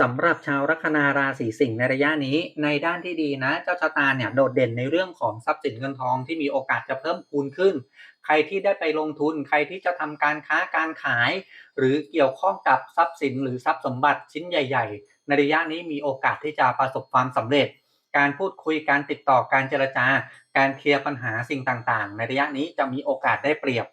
สำหรับชาวลัคนาราศีสิงห์ในระยะนี้ ในด้านที่ดีนะ เจ้าชะตาเนี่ยโดดเด่นในเรื่องของทรัพย์สินเงินทองที่มีโอกาสจะเพิ่มพูนขึ้น ใครที่ได้ไปลงทุน ใครที่จะทำการค้าการขาย หรือเกี่ยวข้องกับทรัพย์สินหรือทรัพย์สมบัติชิ้นใหญ่ ๆ ในระยะนี้มีโอกาสที่จะประสบความสำเร็จ การพูดคุยการติดต่อการเจรจา การเคลียร์ปัญหาสิ่งต่างๆ ในระยะนี้จะมีโอกาสได้เปรียบ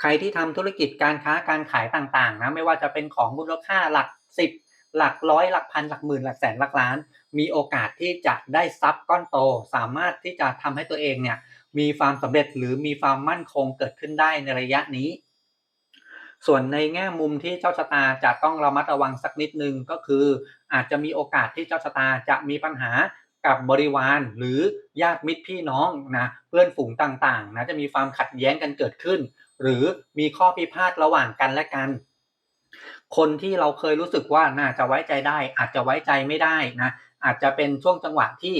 ใครที่ทำธุรกิจการค้าการขายต่างๆนะไม่ว่าจะเป็นของมูลค่าหลักสิบ หลักร้อยหลักพันหลักหมื่นหลักแสนหลักล้าน มีโอกาสที่จะได้ทรัพย์ก้อนโต สามารถที่จะทำให้ตัวเองเนี่ยมีความสำเร็จหรือมีความมั่นคงเกิดขึ้นได้ในระยะนี้ ส่วนในแง่มุมที่เจ้าชะตาจะต้องระมัดระวังสักนิดนึงก็คือ อาจจะมีโอกาสที่เจ้าชะตาจะมีปัญหากับบริวารหรือญาติมิตรพี่น้องนะเพื่อนฝูงต่างๆนะจะมีความขัดแย้งกันเกิดขึ้น หรือมีข้อพิพาทระหว่างกันและกัน คนที่เราเคยรู้สึกว่าน่าจะไว้ใจได้ อาจจะไว้ใจไม่ได้นะอาจจะเป็นช่วงจังหวะที่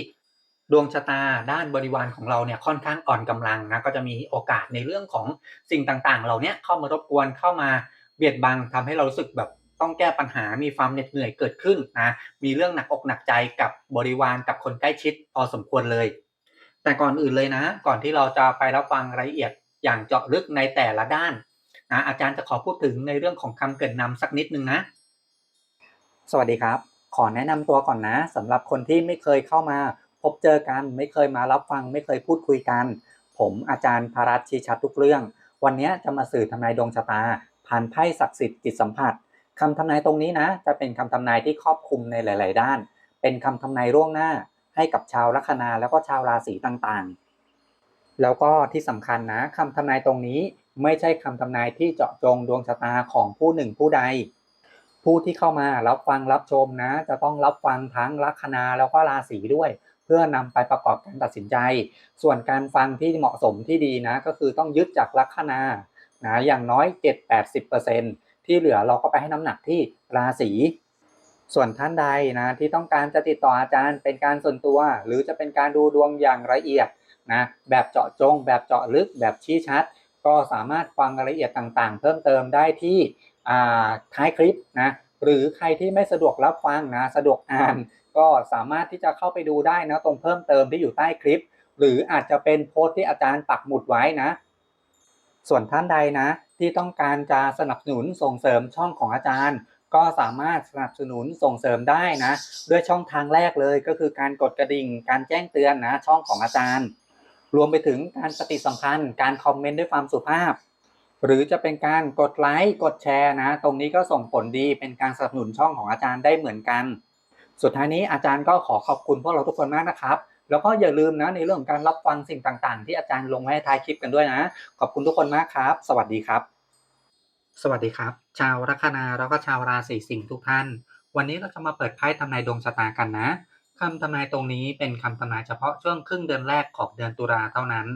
ดวงชะตาด้านบริวารของเราเนี่ยค่อนข้างอ่อนกำลังนะก็จะมีโอกาสในเรื่องของสิ่งต่างๆ เหล่านี้เข้ามารบกวนเข้ามาเบียดบังทำให้เรารู้สึกแบบต้องแก้ปัญหามีความเหน็ดเหนื่อยเกิดขึ้นนะมีเรื่องหนักอกหนักใจกับบริวารกับคนใกล้ชิดพอสมควรเลย แต่ก่อนอื่นเลยนะ ก่อนที่เราจะไปรับฟังรายละเอียดอย่างเจาะลึกในแต่ละด้าน อาจารย์จะขอพูดถึงในเรื่องของคำเกินนำสักนิดนึงนะ สวัสดีครับ ขอแนะนำตัวก่อนนะสำหรับคนที่ไม่เคยเข้ามา พบเจอกัน ไม่เคยมารับฟัง ไม่เคยพูดคุยกัน ผมอาจารย์พารัตชีชัดทุกเรื่อง วันนี้จะมาสื่อทำนายดวงชะตา ผ่านไพ่ศักดิ์สิทธิ์จิตสัมผัสคำทำนายตรงนี้นะ จะเป็นคำทำนายที่ครอบคลุมในหลาย ๆ ด้าน เป็นคำทำนายล่วงหน้า ให้กับชาวลัคนาแล้วก็ชาวราศีต่าง ๆ แล้วก็ที่สำคัญนะคำทำนายตรงนี้ ไม่ใช่คำทำนายที่เจาะจงดวงชะตาของผู้หนึ่งผู้ใด ผู้ที่เข้ามารับฟังรับชมนะ จะต้องรับฟังทั้งลัคนาแล้วก็ราศีด้วย เพื่อนำไปประกอบการตัดสินใจ ส่วนการฟังที่เหมาะสมที่ดีนะ ก็คือต้องยึดจากลัคนานะอย่างน้อย 7-80%ที่เหลือเราก็ไปให้น้ำหนักที่ราศีส่วนท่านใดนะที่ต้องการจะติดต่ออาจารย์เป็นการส่วนตัว หรือจะเป็นการดูดวงอย่างละเอียดนะแบบเจาะจง แบบเจาะลึกแบบชี้ชัด ก็สามารถฟังรายละเอียดต่างๆ เพิ่มเติมได้ที่ท้ายคลิปนะหรือใครที่ไม่สะดวกรับฟังนะสะดวกอ่านก็สามารถที่จะเข้าไปดูได้นะตรงเพิ่มเติมที่อยู่ใต้คลิป หรืออาจจะเป็นโพสต์ที่อาจารย์ปักหมุดไว้นะ ส่วนท่านใดนะ ที่ต้องการจะสนับสนุนส่งเสริมช่องของอาจารย์ ก็สามารถสนับสนุนส่งเสริมได้นะ ด้วยช่องทางแรกเลยก็คือการกดกระดิ่ง การแจ้งเตือนนะช่องของอาจารย์ รวมไปถึงการปฏิสัมพันธ์ การคอมเมนต์ด้วยความสุภาพ หรือจะเป็นการกดไลค์กดแชร์นะ ตรงนี้ก็ส่งผลดีเป็นการสนับสนุนช่องของอาจารย์ได้เหมือนกัน สุดท้ายนี้อาจารย์ก็ขอขอบคุณพวกเราทุกคนมากนะครับ แล้วก็อย่าลืมนะในเรื่องของการรับฟังสิ่งต่างๆ ที่อาจารย์ลงไว้ท้ายคลิปกันด้วยนะ ขอบคุณทุกคนมากครับ สวัสดีครับ สวัสดีครับ ชาวลัคนาแล้วก็ชาวราศีสิงห์ทุกท่าน วันนี้เราจะมาเปิดไพ่ทำนายดวงชะตากันนะ คำทำนายตรงนี้เป็นคำทำนายเฉพาะช่วงครึ่งเดือนแรกของเดือนตุลาเท่านั้น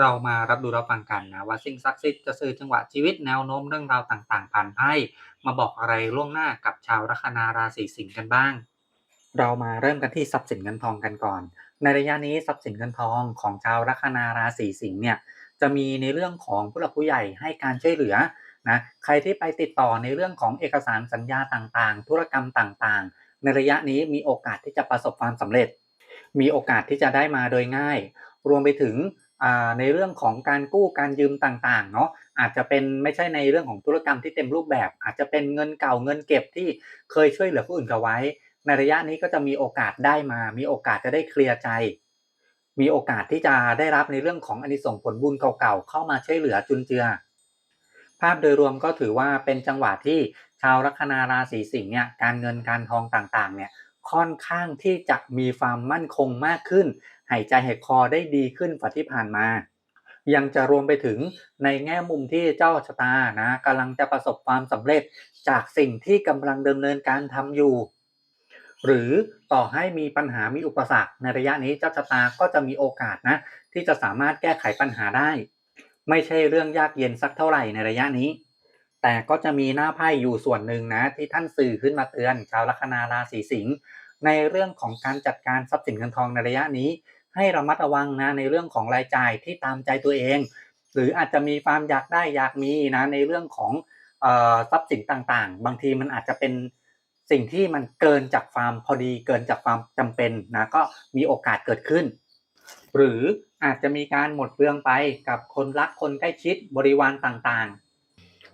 เรามารับดูรับฟังกันนะว่าสิ่งศักดิ์สิทธิ์จะสื่อจังหวะชีวิตแนวโน้มเรื่องราวต่างๆ ผ่านไพ่มาบอกอะไรล่วงหน้ากับชาวลัคนาราศีสิงห์กันบ้าง เรามาเริ่มกันที่ทรัพย์สินเงินทองกันก่อน ในระยะนี้ทรัพย์สินเงินทองของชาวลัคนาราศีสิงห์เนี่ยจะมีในเรื่องของผู้หลักผู้ใหญ่ให้การช่วยเหลือนะใครที่ไปติดต่อในเรื่องของเอกสารสัญญาต่างๆ ธุรกรรมต่างๆ ในระยะนี้มีโอกาสที่จะประสบความสำเร็จ มีโอกาสที่จะได้มาโดยง่าย รวมไปถึงในเรื่องของการกู้การยืมต่างๆเนาะอาจจะเป็นไม่ใช่ในเรื่องของธุรกรรมที่เต็มรูปแบบ อาจจะเป็นเงินเก่าเงินเก็บที่เคยช่วยเหลือผู้อื่นเอาไว้ ในระยะนี้ก็จะมีโอกาสได้มา มีโอกาสจะได้เคลียร์ใจ มีโอกาสที่จะได้รับในเรื่องของอนิสงผลบุญเก่าๆเข้ามาช่วยเหลือจุนเจือ ภาพโดยรวมก็ถือว่าเป็นจังหวะที่ ชาวลัคนาราศีสิงห์เนี่ยการเงินการทองต่างๆเนี่ยค่อนข้างที่จะมีความมั่นคงมากขึ้น หายใจหายคอได้ดีขึ้นกว่าที่ผ่านมา ยังจะรวมไปถึงในแง่มุมที่เจ้าชะตานะกำลังจะประสบความสำเร็จจากสิ่งที่กำลังดำเนินการทำอยู่ หรือต่อให้มีปัญหามีอุปสรรคในระยะนี้เจ้าชะตาก็จะมีโอกาสนะที่จะสามารถแก้ไขปัญหาได้ ไม่ใช่เรื่องยากเย็นสักเท่าไหร่ในระยะนี้ แต่ก็จะมีหน้าไพ่อยู่ส่วนหนึ่งนะที่ท่านสื่อขึ้นมาเตือน ชาวลัคนาราศีสิงห์ในเรื่องของการจัดการทรัพย์สินเงินทองในระยะนี้ ให้ระมัดระวังนะในเรื่องของรายจ่ายที่ตามใจตัวเอง หรืออาจจะมีความอยากได้อยากมีนะในเรื่องของทรัพย์สินต่างๆ บางทีมันอาจจะเป็นสิ่งที่มันเกินจากความพอดีเกินจากความจำเป็นนะก็มีโอกาสเกิดขึ้น หรืออาจจะมีการหมดเปลืองไปกับคนรักคนใกล้ชิดบริวารต่างๆ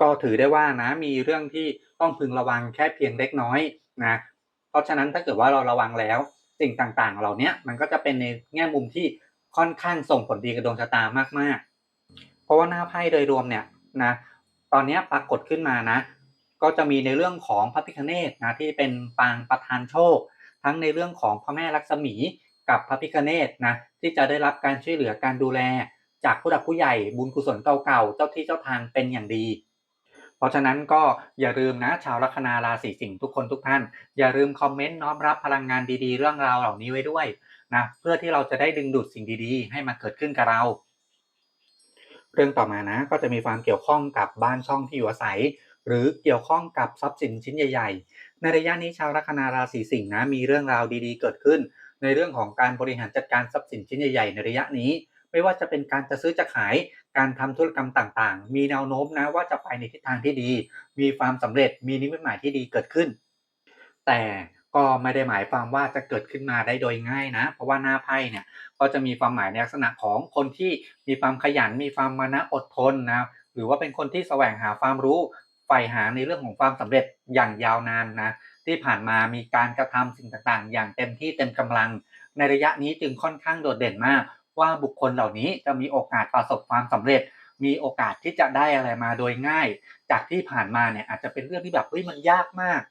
ก็ถือได้ว่านะมีเรื่องที่ต้องพึงระวังแค่เพียงเล็กน้อยนะเพราะฉะนั้นถ้าเกิดว่าเราระวังแล้ว สิ่งต่างๆ เหล่านี้มันก็จะเป็นในแง่มุมที่ค่อนข้างส่งผลดีกับดวงชะตามากๆ เพราะว่าหน้าไพ่โดยรวมเนี่ยนะตอนนี้ปรากฏขึ้นมานะ ก็จะมีในเรื่องของพระพิฆเนศนะที่เป็นปางประธานโชค ทั้งในเรื่องของพระแม่ลักษมีกับพระพิฆเนศนะที่จะได้รับการช่วยเหลือการดูแล จากผู้หลักผู้ใหญ่บุญกุศลเก่าๆเจ้าที่เจ้าทางเป็นอย่างดี เพราะฉะนั้นก็อย่าลืมนะชาวลัคนาราศีสิงห์ทุกคนทุกท่าน อย่าลืมคอมเมนต์น้อมรับพลังงานดีๆ เรื่องราวเหล่านี้ไว้ด้วยนะเพื่อที่เราจะได้ดึงดูดสิ่งดีๆ ให้มาเกิดขึ้นกับเรา เรื่องต่อมานะก็จะมีความเกี่ยวข้องกับบ้านช่องที่อยู่อาศัย หรือเกี่ยวข้องกับทรัพย์สินชิ้นใหญ่ ๆ ในระยะนี้ชาวลัคนาราศีสิงห์นะมีเรื่องราวดีๆ เกิดขึ้น ในเรื่องของการบริหารจัดการทรัพย์สินชิ้นใหญ่ๆในระยะนี้ ไม่ว่าจะเป็นการจะซื้อจะขาย การทำธุรกรรมต่างๆ มีแนวโน้มนะว่าจะไปในทิศทางที่ดี มีความสำเร็จ มีนิมิตหมายที่ดีเกิดขึ้น แต่ก็ไม่ได้หมายความว่าจะเกิดขึ้นมาได้โดยง่ายนะ เพราะว่าหน้าไพ่เนี่ยก็จะมีความหมายในลักษณะของคนที่มีความขยัน มีความมานะอดทนนะหรือว่าเป็นคนที่แสวงหาความรู้ใฝ่หาในเรื่องของความสำเร็จอย่างยาวนานนะที่ผ่านมามีการกระทำสิ่งต่างๆ อย่างเต็มที่เต็มกำลัง ในระยะนี้จึงค่อนข้างโดดเด่นมาก ว่าบุคคลเหล่านี้จะมีโอกาสประสบความสำเร็จ มีโอกาสที่จะได้อะไรมาโดยง่าย จากที่ผ่านมาเนี่ยอาจจะเป็นเรื่องที่แบบเฮ้ยมันยากมาก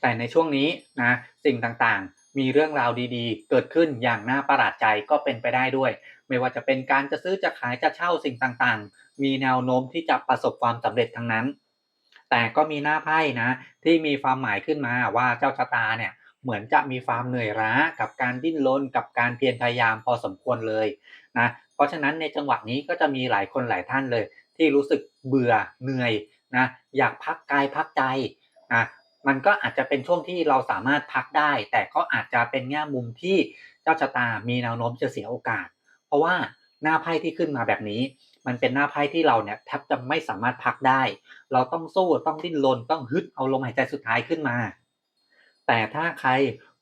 แต่ในช่วงนี้นะสิ่งต่างๆ มีเรื่องราวดีๆ เกิดขึ้นอย่างน่าประหลาดใจก็เป็นไปได้ด้วย ไม่ว่าจะเป็นการจะซื้อจะขายจะเช่าสิ่งต่างๆ มีแนวโน้มที่จะประสบความสำเร็จทั้งนั้น แต่ก็มีหน้าไพ่นะที่มีความหมายขึ้นมาว่าเจ้าชะตาเนี่ย เหมือนจะมีความเหนื่อยล้ากับการดิ้นรนกับการเพียรพยายามพอสมควรเลยนะเพราะฉะนั้นในจังหวะนี้ก็จะมีหลายคนหลายท่านเลย ที่รู้สึกเบื่อเหนื่อยนะอยากพักกายพักใจนะมันก็อาจจะเป็นช่วงที่เราสามารถพักได้ แต่ก็อาจจะเป็นแง่มุมที่เจ้าชะตามีแนวโน้มจะเสียโอกาส เพราะว่าหน้าไพ่ที่ขึ้นมาแบบนี้ มันเป็นหน้าไพ่ที่เราเนี่ยแทบจะไม่สามารถพักได้ เราต้องสู้ต้องดิ้นรนต้องฮึดเอาลมหายใจสุดท้ายขึ้นมา แต่ถ้าใคร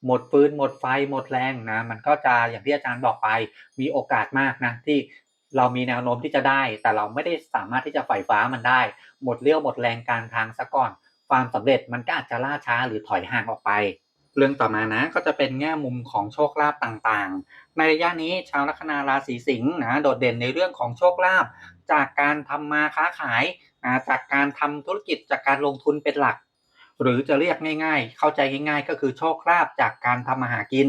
หมดฟืนหมดไฟหมดแรงนะมันก็จะอย่างที่อาจารย์บอกไปมีโอกาสมากนะที่เรามีแนวโน้มที่จะได้ แต่เราไม่ได้สามารถที่จะไฝ่ฟ้ามันได้ หมดเลี้ยวหมดแรงกลางทางซะก่อน ความสำเร็จมันก็อาจจะล่าช้าหรือถอยห่างออกไป เรื่องต่อมานะก็จะเป็นแง่มุมของโชคลาภต่างๆ ในระยะนี้ชาวลัคนาราศีสิงห์นะโดดเด่นในเรื่องของโชคลาภจากการทำมาค้าขายนะจากการทำธุรกิจจากการลงทุนเป็นหลัก หรือจะเรียกง่ายๆ เข้าใจง่าย ๆ ก็คือโชคลาภจากการทำมาหากิน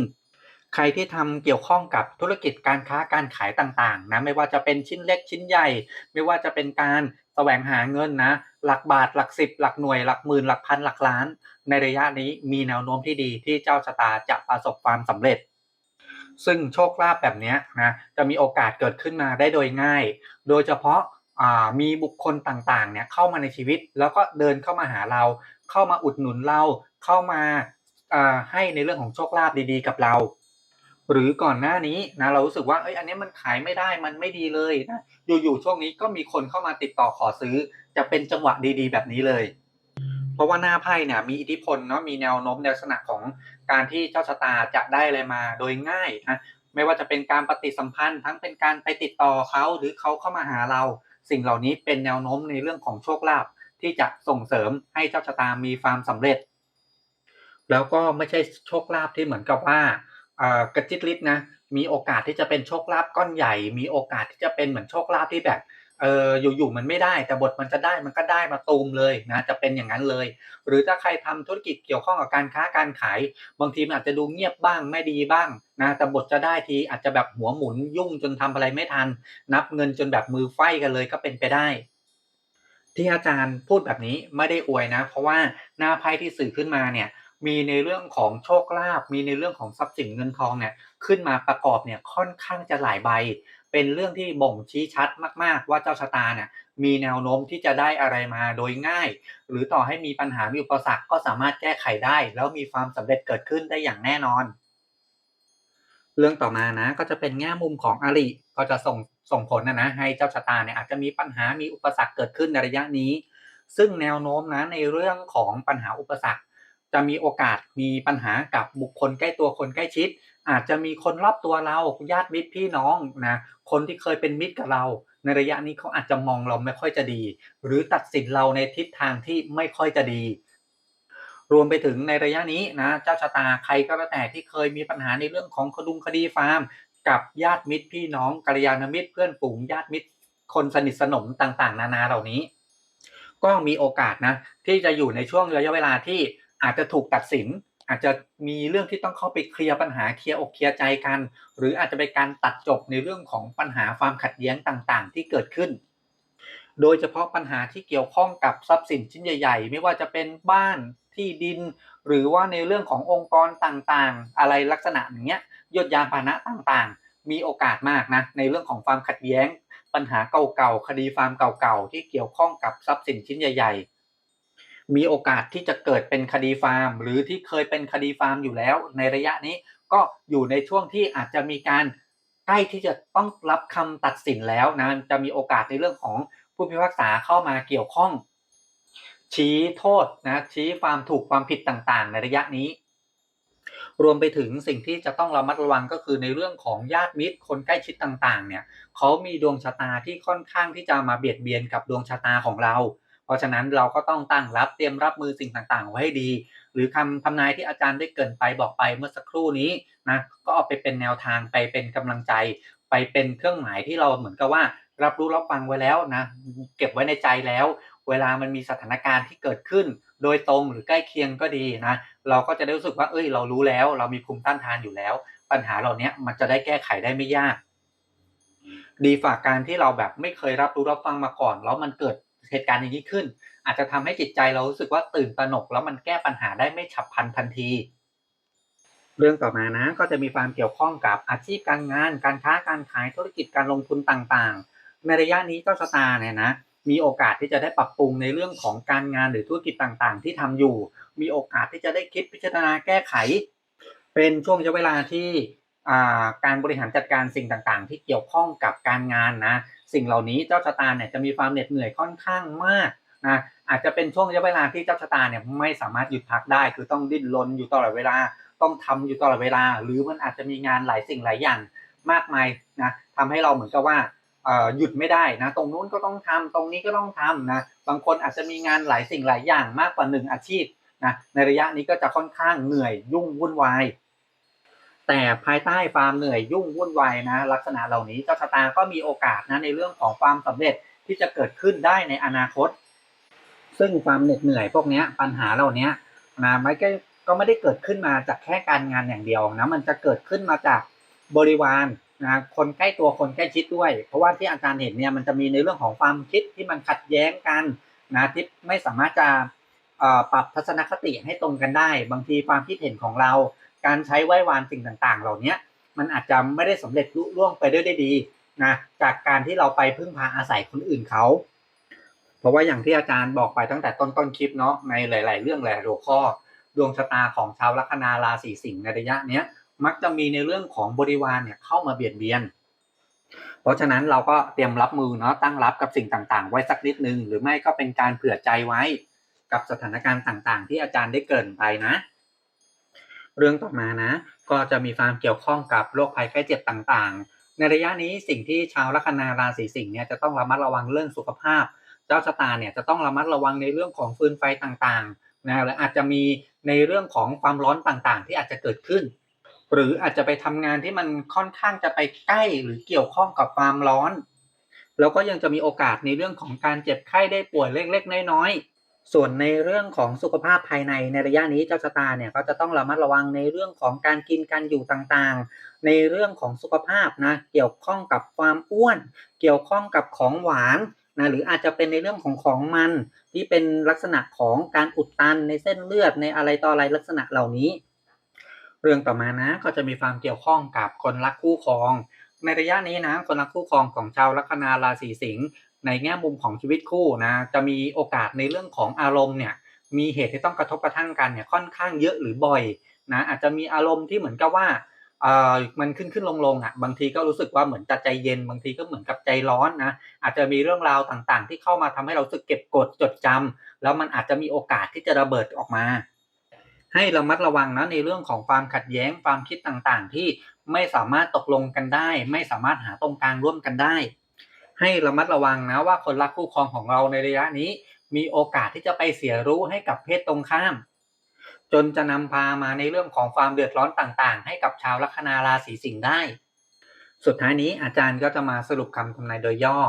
ใครที่ทำเกี่ยวข้องกับธุรกิจการค้าการขายต่างๆนะไม่ว่าจะเป็นชิ้นเล็กชิ้นใหญ่ ไม่ว่าจะเป็นการแสวงหาเงินนะ หลักบาทหลักสิบหลักหน่วยหลักหมื่นหลักพันหลักล้าน ในระยะนี้มีแนวโน้มที่ดีที่เจ้าชะตาจะประสบความสำเร็จซึ่งโชคลาภแบบนี้นะจะมีโอกาสเกิดขึ้นมาได้โดยง่าย โดยเฉพาะมีบุคคลต่างๆเนี่ยเข้ามาในชีวิต แล้วก็เดินเข้ามาหาเรา เข้ามาอุดหนุนเราเข้ามาให้ในเรื่องของโชคลาภดีๆ กับเรา หรือก่อนหน้านี้นะเรารู้สึกว่าเอ้ยอันนี้มันขายไม่ได้มันไม่ดีเลยนะอยู่ๆช่วงนี้ก็มีคนเข้ามาติดต่อขอซื้อ จะเป็นจังหวะดีๆ แบบนี้เลย เพราะว่าหน้าไพ่เนี่ยมีอิทธิพลเนาะมีแนวโน้มในลักษณะของการที่เจ้าชะตาจะได้อะไรมาโดยง่ายนะไม่ว่าจะเป็นการปฏิสัมพันธ์ ทั้งเป็นการไปติดต่อเขาหรือเขาเข้ามาหาเรา สิ่งเหล่านี้เป็นแนวโน้มในเรื่องของโชคลาภ ที่จะส่งเสริมให้เจ้าชะตามีความสำเร็จ แล้วก็ไม่ใช่โชคลาภที่เหมือนกับว่ากระจิตลิดนะมีโอกาสที่จะเป็นโชคลาภก้อนใหญ่ มีโอกาสที่จะเป็นเหมือนโชคลาภที่แบบเอออยู่ๆมันไม่ได้แต่บทมันจะได้มันก็ได้มาตูมเลยนะจะเป็นอย่างนั้นเลย หรือถ้าใครทำธุรกิจเกี่ยวข้องกับการค้าการขาย บางทีมันอาจจะดูเงียบบ้างไม่ดีบ้างนะแต่บทจะได้ทีอาจจะแบบหัวหมุนยุ่งจนทำอะไรไม่ทัน นับเงินจนแบบมือไฟกันเลยก็เป็นไปได้ ที่อาจารย์พูดแบบนี้ไม่ได้อวยนะ เพราะว่าหน้าไพ่ที่สื่อขึ้นมาเนี่ยมีในเรื่องของโชคลาภมีในเรื่องของทรัพย์สินเงินทองเนี่ยขึ้นมาประกอบเนี่ยค่อนข้างจะหลายใบ เป็นเรื่องที่บ่งชี้ชัดมาก ๆ ว่าเจ้าชะตาเนี่ยมีแนวโน้มที่จะได้อะไรมาโดยง่าย หรือต่อให้มีปัญหามีอุปสรรคก็สามารถแก้ไขได้ แล้วมีความสำเร็จเกิดขึ้นได้อย่างแน่นอน เรื่องต่อมานะ ก็จะเป็นแง่มุมของอริก็จะส่งส่งผลนะนะให้เจ้าชะตาเนี่ยอาจจะมีปัญหามีอุปสรรคเกิดขึ้นในระยะนี้ ซึ่งแนวโน้มนะในเรื่องของปัญหาอุปสรรค จะมีโอกาสมีปัญหากับบุคคลใกล้ตัวคนใกล้ชิด อาจจะมีคนรอบตัวเราญาติมิตรพี่น้องนะคนที่เคยเป็นมิตรกับเรา ในระยะนี้เขาอาจจะมองเราไม่ค่อยจะดี หรือตัดสินเราในทิศทางที่ไม่ค่อยจะดี รวมไปถึงในระยะนี้นะเจ้าชะตาใครก็แล้วแต่ที่เคยมีปัญหาในเรื่องของคดุงคดีฟาร์ม กับญาติมิตรพี่น้องกัลยาณมิตรเพื่อนฝูงญาติมิตร คนสนิทสนมต่างๆ นานาเหล่านี้ ก็มีโอกาสนะที่จะอยู่ในช่วงระยะเวลาที่อาจจะถูกตัดสิน อาจจะมีเรื่องที่ต้องเข้าไปเคลียร์ปัญหาเคลียร์อกเคลียร์ใจกัน หรืออาจจะเป็นการตัดจบในเรื่องของปัญหาความขัดแย้งต่างๆ ที่เกิดขึ้นโดยเฉพาะปัญหาที่เกี่ยวข้องกับทรัพย์สินชิ้นใหญ่ ๆ ไม่ว่าจะเป็นบ้าน ที่ดิน หรือว่าในเรื่องขององค์กรต่างๆ อะไรลักษณะอย่างเงี้ยยศยานพาหนะต่างๆ มีโอกาสมากนะในเรื่องของความขัดแย้ง ปัญหาเก่าๆคดีฟาร์มเก่าๆที่เกี่ยวข้องกับทรัพย์สินชิ้นใหญ่ ๆ มีโอกาสที่จะเกิดเป็นคดีฟาร์ม หรือที่เคยเป็นคดีฟาร์มอยู่แล้ว ในระยะนี้ก็อยู่ในช่วงที่อาจจะมีการใกล้ที่จะต้องรับคำตัดสินแล้วนะจะมีโอกาสในเรื่องของผู้พิพากษาเข้ามาเกี่ยวข้อง ชี้โทษนะชี้ความถูกความผิดต่างๆ ในระยะนี้ รวมไปถึงสิ่งที่จะต้องระมัดระวังก็คือในเรื่องของญาติมิตรคนใกล้ชิดต่างๆ เนี่ยเขามีดวงชะตาที่ค่อนข้างที่จะมาเบียดเบียนกับดวงชะตาของเรา เพราะฉะนั้นเราก็ต้องตั้งรับเตรียมรับมือสิ่งต่างๆ ไว้ให้ดี หรือคำทำนายที่อาจารย์ได้เกินไปบอกไปเมื่อสักครู่นี้นะก็เอาไปเป็นแนวทางไปเป็นกำลังใจ ไปเป็นเครื่องหมายที่เราเหมือนกับว่ารับรู้รับฟังไว้แล้วนะเก็บไว้ในใจแล้ว เวลามันมีสถานการณ์ที่เกิดขึ้น โดยตรงหรือใกล้เคียงก็ดีนะ เราก็จะได้รู้สึกว่า เอ้ย เรารู้แล้ว เรามีภูมิต้านทานอยู่แล้ว ปัญหาเหล่านี้มันจะได้แก้ไขได้ไม่ยาก ดีฝากการที่เราแบบไม่เคยรับรู้รับฟังมาก่อน แล้วมันเกิดเหตุการณ์อย่างนี้ขึ้น อาจจะทำให้จิตใจเรารู้สึกว่าตื่นตระหนก แล้วมันแก้ปัญหาได้ไม่ฉับพลันทันที เรื่องต่อมานะ ก็จะมีความเกี่ยวข้องกับอาชีพการงาน การค้าการขายธุรกิจการลงทุนต่างๆ ในระยะนี้เจ้าชะตาเนี่ยนะ มีโอกาสที่จะได้ปรับปรุงในเรื่องของการงานหรือธุรกิจต่างๆ ที่ทำอยู่ มีโอกาสที่จะได้คิดพิจารณาแก้ไข เป็นช่วงระยะเวลาที่การบริหารจัดการสิ่งต่างๆ ที่เกี่ยวข้องกับการงานนะ สิ่งเหล่านี้เจ้าชะตาเนี่ยจะมีความเหน็ดเหนื่อยค่อนข้างมากนะอาจจะเป็นช่วงระยะเวลาที่เจ้าชะตาเนี่ยไม่สามารถหยุดพักได้ คือต้องดิ้นรนอยู่ตลอดเวลา ต้องทำอยู่ตลอดเวลา หรือมันอาจจะมีงานหลายสิ่งหลายอย่างมากมายนะทำให้เราเหมือนกับว่า หยุดไม่ได้นะตรงนู้นก็ต้องทำตรงนี้ก็ต้องทำนะบางคนอาจจะมีงานหลายสิ่งหลายอย่างมากกว่าหนึ่งอาชีพนะในระยะนี้ก็จะค่อนข้างเหนื่อยยุ่งวุ่นวายแต่ภายใต้ความเหนื่อยยุ่งวุ่นวายนะลักษณะเหล่านี้เจ้าชะตาก็มีโอกาสนะในเรื่องของความสำเร็จที่จะเกิดขึ้นได้ในอนาคต ซึ่งความเหน็ดเหนื่อยพวกนี้ปัญหาเหล่านี้นะไม่ก็ก็ไม่ได้เกิดขึ้นมาจากแค่การงานอย่างเดียวนะมันจะเกิดขึ้นมาจากบริวาร นะคนใกล้ตัวคนใกล้ชิดด้วย เพราะว่าที่อาจารย์เห็นเนี่ยมันจะมีในเรื่องของความคิดที่มันขัดแย้งกันนะที่ไม่สามารถจะปรับทัศนคติให้ตรงกันได้ บางทีความคิดเห็นของเรา การใช้ไหว้วานสิ่งต่าง ๆ เหล่านี้มันอาจจะไม่ได้สำเร็จลุล่วงไปด้วยได้ดีนะจากการที่เราไปพึ่งพาอาศัยคนอื่นเขา เพราะว่าอย่างที่อาจารย์บอกไปตั้งแต่ต้นต้นคลิปเนาะในหลาย ๆ เรื่องหลายหัวข้อ ดวงชะตาของชาวลัคนาราศีสิงห์ในระยะเนี้ย มักจะมีในเรื่องของบริวารเนี่ยเข้ามาเบียดเบียน เพราะฉะนั้นเราก็เตรียมรับมือเนาะตั้งรับกับสิ่งต่างๆ ไว้สักนิดนึง หรือไม่ก็เป็นการเผื่อใจไว้ กับสถานการณ์ต่างๆ ที่อาจารย์ได้เกริ่นไปนะ เรื่องต่อมานะ ก็จะมีความเกี่ยวข้องกับโรคภัยไข้เจ็บต่างๆ ในระยะนี้สิ่งที่ชาวลัคนาราศีสิงห์เนี่ยจะต้องระมัดระวังเรื่องสุขภาพ เจ้าชะตาเนี่ยจะต้องระมัดระวังในเรื่องของฟืนไฟต่างๆนะและอาจจะมีในเรื่องของความร้อนต่างๆ ที่อาจจะเกิดขึ้น หรืออาจจะไปทำงานที่มันค่อนข้างจะไปใกล้หรือเกี่ยวข้องกับความร้อน แล้วก็ยังจะมีโอกาสในเรื่องของการเจ็บไข้ได้ป่วยเล็กๆ น้อยๆ ส่วนในเรื่องของสุขภาพภายในในระยะนี้เจ้าชะตาเนี่ยก็จะต้องระมัดระวังในเรื่องของการกินการอยู่ต่างๆ ในเรื่องของสุขภาพนะเกี่ยวข้องกับความอ้วน เกี่ยวข้องกับของหวานนะหรืออาจจะเป็นในเรื่องของของมันที่เป็นลักษณะของการอุดตันในเส้นเลือดในอะไรต่ออะไรลักษณะเหล่านี้ เรื่องต่อมานะก็จะมีความเกี่ยวข้องกับคนรักคู่ครอง ในระยะนี้นะคนรักคู่ครองของชาวลัคนาราศีสิงห์ในแง่มุมของชีวิตคู่นะจะมีโอกาสในเรื่องของอารมณ์เนี่ยมีเหตุที่ต้องกระทบกระทั่งกันเนี่ยค่อนข้างเยอะหรือบ่อยนะอาจจะมีอารมณ์ที่เหมือนกับว่าเอ่อมันขึ้นขึ้นลงลงอะบางทีก็รู้สึกว่าเหมือนจะใจเย็น บางทีก็เหมือนกับใจร้อนนะอาจจะมีเรื่องราวต่างๆ ที่เข้ามาทำให้เราสึกเก็บกดจดจำแล้วมันอาจจะมีโอกาสที่จะระเบิดออกมา ให้ระมัดระวังนะในเรื่องของความขัดแย้งความคิดต่างๆ ที่ไม่สามารถตกลงกันได้ ไม่สามารถหาตรงกลางร่วมกันได้ ให้ระมัดระวังนะว่าคนรักคู่ครองของเราในระยะนี้ มีโอกาสที่จะไปเสียรู้ให้กับเพศตรงข้าม จนจะนำพามาในเรื่องของความเดือดร้อนต่างๆ ให้กับชาวลัคนาราศีสิงห์ได้ สุดท้ายนี้อาจารย์ก็จะมาสรุปคำทำนายโดยย่อ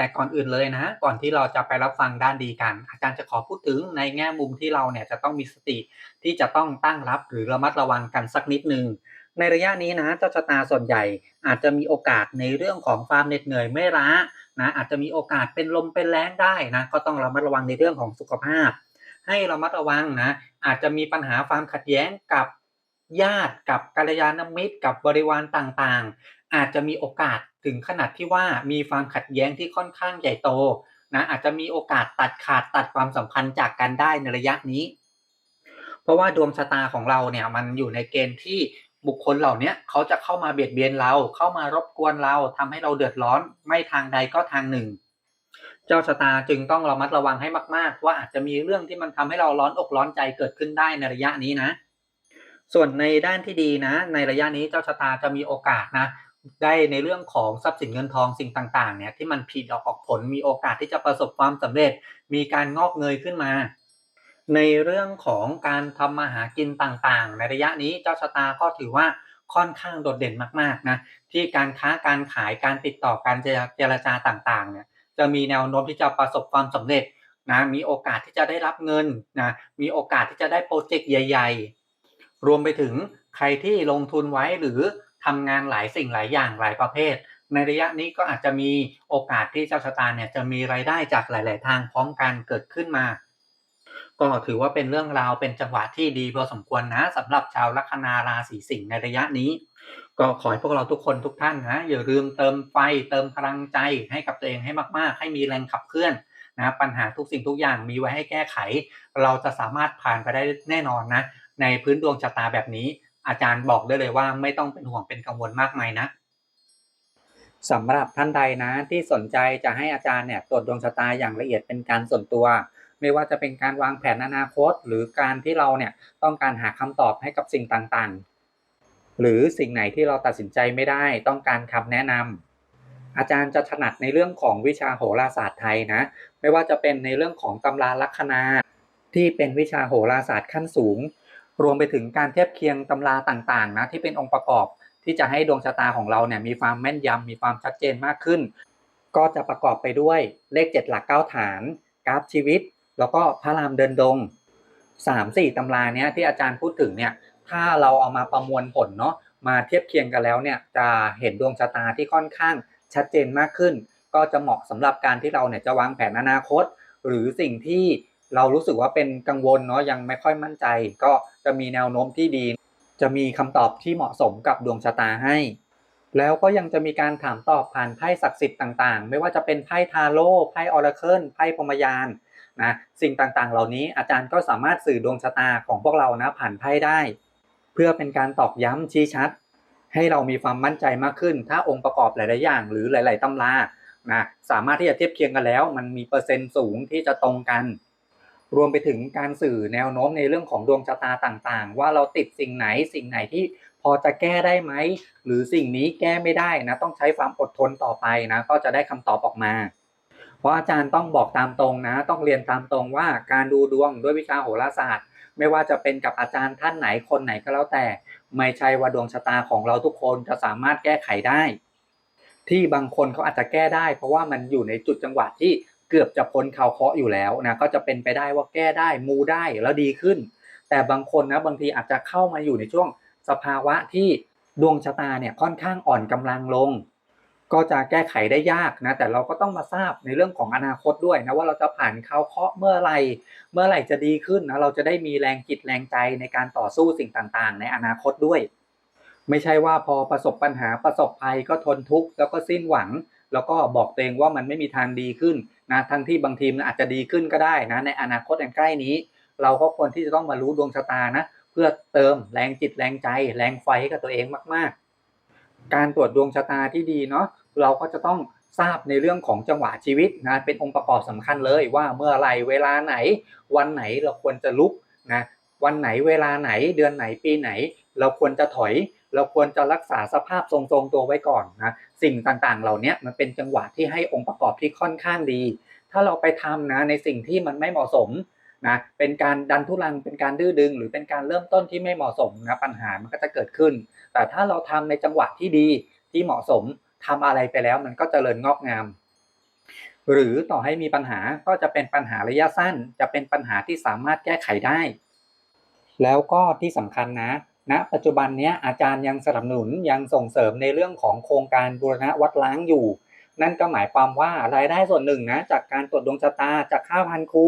แต่ก่อนอื่นเลยนะ ก่อนที่เราจะไปรับฟังด้านดีกัน อาจารย์จะขอพูดถึงในแง่มุมที่เราเนี่ยจะต้องมีสติ ที่จะต้องตั้งรับหรือระมัดระวังกันสักนิดนึงในระยะนี้นะเจ้าชะตาส่วนใหญ่อาจจะมีโอกาสในเรื่องของความเหน็ดเหนื่อยไม่ล้านะอาจจะมีโอกาสเป็นลมเป็นแรงได้นะก็ต้องระมัดระวังในเรื่องของสุขภาพ ให้ระมัดระวังนะอาจจะมีปัญหาความขัดแย้งกับญาติกับกัลยาณมิตรกับบริวารต่างๆ อาจจะมีโอกาสถึงขนาดที่ว่ามีความขัดแย้งที่ค่อนข้างใหญ่โตนะอาจจะมีโอกาสตัดขาดตัดความสัมพันธ์จากกันได้ในระยะนี้ เพราะว่าดวงชะตาของเราเนี่ยมันอยู่ในเกณฑ์ที่บุคคลเหล่านี้เขาจะเข้ามาเบียดเบียนเรา เข้ามารบกวนเราทำให้เราเดือดร้อน ไม่ทางใดก็ทางหนึ่ง เจ้าชะตาจึงต้องระมัดระวังให้มาก ๆ ว่าอาจจะมีเรื่องที่มันทำให้เราร้อนอกร้อนใจเกิดขึ้นได้ในระยะนี้นะ ส่วนในด้านที่ดีนะ ในระยะนี้เจ้าชะตาจะมีโอกาสนะ ได้ในเรื่องของทรัพย์สินเงินทองสิ่งต่างๆเนี่ยที่มันผิดออกออกผลมีโอกาสที่จะประสบความสำเร็จ มีการงอกเงยขึ้นมา ในเรื่องของการทำมาหากินต่างๆ ในระยะนี้เจ้าชะตาก็ถือว่าค่อนข้างโดดเด่นมากๆนะที่การค้าการขายการติดต่อการเจรจาต่างๆเนี่ยจะมีแนวโน้มที่จะประสบความสำเร็จนะมีโอกาสที่จะได้รับเงินนะมีโอกาสที่จะได้โปรเจกต์ใหญ่ ๆ รวมไปถึงใครที่ลงทุนไว้หรือ ทำงานหลายสิ่งหลายอย่างหลายประเภท ในระยะนี้ก็อาจจะมีโอกาสที่เจ้าชะตาเนี่ยจะมีรายได้จากหลาย ๆ ทางพร้อมกันเกิดขึ้นมาก็ถือว่าเป็นเรื่องราวเป็นจังหวะที่ดีพอสมควรนะสำหรับชาวลัคนาราศีสิงห์ในระยะนี้ ก็ขอให้พวกเราทุกคนทุกท่านนะอย่าลืมเติมไฟเติมพลังใจให้กับตัวเองให้มาก ๆ ให้มีแรงขับเคลื่อนนะปัญหาทุกสิ่งทุกอย่างมีไว้ให้แก้ไข เราจะสามารถผ่านไปได้แน่นอนนะในพื้นดวงชะตาแบบนี้ อาจารย์บอกได้เลยว่าไม่ต้องเป็นห่วงเป็นกังวลมากมายนะสำหรับท่านใดนะที่สนใจจะให้อาจารย์เนี่ยตรวจดวงชะตาอย่างละเอียดเป็นการส่วนตัว ไม่ว่าจะเป็นการวางแผนอนาคต หรือการที่เราเนี่ยต้องการหาคำตอบให้กับสิ่งต่างๆ หรือสิ่งไหนที่เราตัดสินใจไม่ได้ ต้องการคำแนะนำอาจารย์จะถนัดในเรื่องของวิชาโหราศาสตร์ไทยนะ ไม่ว่าจะเป็นในเรื่องของตำราลัคนาที่เป็นวิชาโหราศาสตร์ขั้นสูง รวมไปถึงการเทียบเคียงตำราต่างๆนะที่เป็นองค์ประกอบที่จะให้ดวงชะตาของเราเนี่ยมีความแม่นยำมีความชัดเจนมากขึ้น ก็จะประกอบไปด้วยเลข 7 หลัก 9 ฐาน กราฟชีวิต แล้วก็พระรามเดินดง 3 4ตำราเนี้ยที่อาจารย์พูดถึงเนี่ยถ้าเราเอามาประมวลผลเนาะมาเทียบเคียงกันแล้วเนี่ยจะเห็นดวงชะตาที่ค่อนข้างชัดเจนมากขึ้น ก็จะเหมาะสำหรับการที่เราเนี่ยจะวางแผนอนาคต หรือสิ่งที่ เรารู้สึกว่าเป็นกังวลเนาะยังไม่ค่อยมั่นใจ ก็จะมีแนวโน้มที่ดี จะมีคำตอบที่เหมาะสมกับดวงชะตาให้ แล้วก็ยังจะมีการถามตอบผ่านไพ่ศักดิ์สิทธิ์ต่างๆ ไม่ว่าจะเป็นไพ่ทาโร่ไพ่ออราเคิลไพ่พรมยานนะสิ่งต่างๆ เหล่านี้อาจารย์ก็สามารถสื่อดวงชะตาของพวกเรานะผ่านไพ่ได้ เพื่อเป็นการตอกย้ำชี้ชัด ให้เรามีความมั่นใจมากขึ้น ถ้าองค์ประกอบหลายๆอย่าง หรือหลาย ๆตำรานะสามารถที่จะเทียบเคียงกันแล้ว มันมีเปอร์เซ็นต์สูงที่จะตรงกัน รวมไปถึงการสื่อแนวโน้มในเรื่องของดวงชะตาต่างๆ ว่าเราติดสิ่งไหนสิ่งไหนที่พอจะแก้ได้ไหม หรือสิ่งนี้แก้ไม่ได้นะ ต้องใช้ความอดทนต่อไปนะ ก็จะได้คำตอบออกมา เพราะอาจารย์ต้องบอกตามตรงนะ ต้องเรียนตามตรงว่าการดูดวงด้วยวิชาโหราศาสตร์ ไม่ว่าจะเป็นกับอาจารย์ท่านไหนคนไหนก็แล้วแต่ ไม่ใช่ว่าดวงชะตาของเราทุกคนจะสามารถแก้ไขได้ ที่บางคนเขาอาจจะแก้ได้ เพราะว่ามันอยู่ในจุดจังหวะที่ เกือบจะพ้นข่าวเคาะอยู่แล้วนะก็จะเป็นไปได้ว่าแก้ได้มูได้แล้วดีขึ้น แต่บางคนนะบางทีอาจจะเข้ามาอยู่ในช่วงสภาวะที่ดวงชะตาเนี่ยค่อนข้างอ่อนกำลังลง ก็จะแก้ไขได้ยากนะแต่เราก็ต้องมาทราบในเรื่องของอนาคตด้วยนะว่าเราจะผ่านข่าวเคาะเมื่อไหร่เมื่อไหร่จะดีขึ้นนะเราจะได้มีแรงจิตแรงใจในการต่อสู้สิ่งต่างๆ ในอนาคตด้วย ไม่ใช่ว่าพอประสบปัญหาประสบภัยก็ทนทุกข์แล้วก็สิ้นหวัง แล้วก็บอกตัวเองว่ามันไม่มีทางดีขึ้น นะทั้งที่บางทีมันอาจจะดีขึ้นก็ได้นะในอนาคตอันใกล้นี้ เราก็ควรที่จะต้องมารู้ดวงชะตานะเพื่อเติมแรงจิตแรงใจ แรงไฟให้กับตัวเองมาก ๆ การตรวจดวงชะตาที่ดีเนาะเราก็จะต้องทราบในเรื่องของจังหวะชีวิตนะเป็นองค์ประกอบสำคัญเลยว่าเมื่อไรเวลาไหน วันไหนเราควรจะลุกนะวันไหนเวลาไหนเดือนไหนปีไหน เราควรจะถอย เราควรจะรักษาสภาพทรงๆตัวไว้ก่อนนะสิ่งต่างๆ เหล่านี้มันเป็นจังหวะที่ให้องค์ประกอบที่ค่อนข้างดี ถ้าเราไปทำนะในสิ่งที่มันไม่เหมาะสมนะเป็นการดันทุลังเป็นการดื้อดึง หรือเป็นการเริ่มต้นที่ไม่เหมาะสมนะปัญหามันก็จะเกิดขึ้น แต่ถ้าเราทำในจังหวะที่ดีที่เหมาะสมทำอะไรไปแล้วมันก็เจริญงอกงาม หรือต่อให้มีปัญหาก็จะเป็นปัญหาระยะสั้น จะเป็นปัญหาที่สามารถแก้ไขได้ แล้วก็ที่สำคัญนะ ณปัจจุบันนี้อาจารย์ยังสนับสนุนยังส่งเสริมในเรื่องของโครงการบูรณะวัดล้างอยู่ นั่นก็หมายความว่ารายได้ส่วนหนึ่งนะจากการตรวจดวงชะตาจากค่าพันครู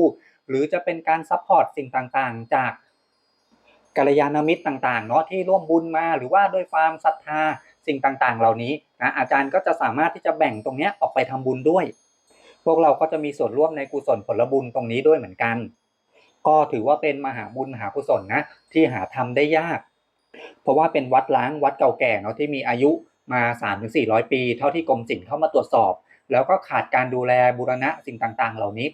หรือจะเป็นการซัพพอร์ตสิ่งต่างๆ จากกัลยาณมิตรต่างๆเนาะที่ร่วมบุญมาหรือว่าด้วยความศรัทธาสิ่งต่างๆ เหล่านี้นะอาจารย์ก็จะสามารถที่จะแบ่งตรงนี้ออกไปทำบุญด้วย พวกเราก็จะมีส่วนร่วมในกุศลผลบุญตรงนี้ด้วยเหมือนกัน ก็ถือว่าเป็นมหาบุญมหากุศลนะที่หาทำได้ยาก เพราะว่าเป็นวัดล้างวัดเก่าแก่เนาะที่มีอายุมา 3-400 ปี เท่าที่กรมศิลป์เข้ามาตรวจสอบ แล้วก็ขาดการดูแลบูรณะสิ่งต่างๆ เหล่านี้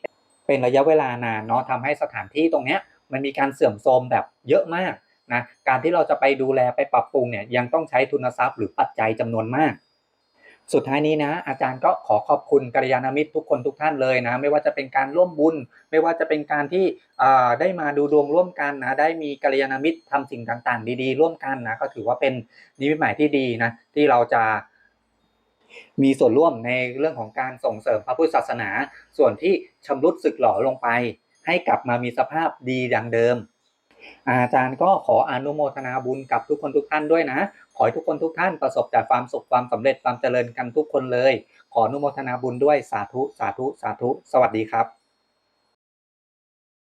เป็นระยะเวลานานเนาะทำให้สถานที่ตรงเนี้ยมันมีการเสื่อมโทรมแบบเยอะมากนะการที่เราจะไปดูแลไปปรับปรุงเนี่ยยังต้องใช้ทุนทรัพย์หรือปัจจัยจำนวนมาก สุดท้ายนี้นะ อาจารย์ก็ขอขอบคุณกัลยาณมิตรทุกคนทุกท่านเลยนะ ไม่ว่าจะเป็นการร่วมบุญ ไม่ว่าจะเป็นการที่ได้มาดูดวงร่วมกันนะ ได้มีกัลยาณมิตรทำสิ่งต่างๆ ดีๆ ร่วมกันนะ ก็ถือว่าเป็นนิมิตหมายที่ดีนะ ที่เราจะมีส่วนร่วมในเรื่องของการส่งเสริมพระพุทธศาสนา ส่วนที่ชำรุดสึกหล่อลงไป ให้กลับมามีสภาพดีดังเดิม อาจารย์ก็ขออนุโมทนาบุญกับทุกคนทุกท่านด้วยนะ ขอให้ทุกคนทุกท่านประสบแต่ความสุขความสำเร็จความเจริญกันทุกคนเลย ขออนุโมทนาบุญด้วยสาธุสาธุสาธุ สวัสดีครับ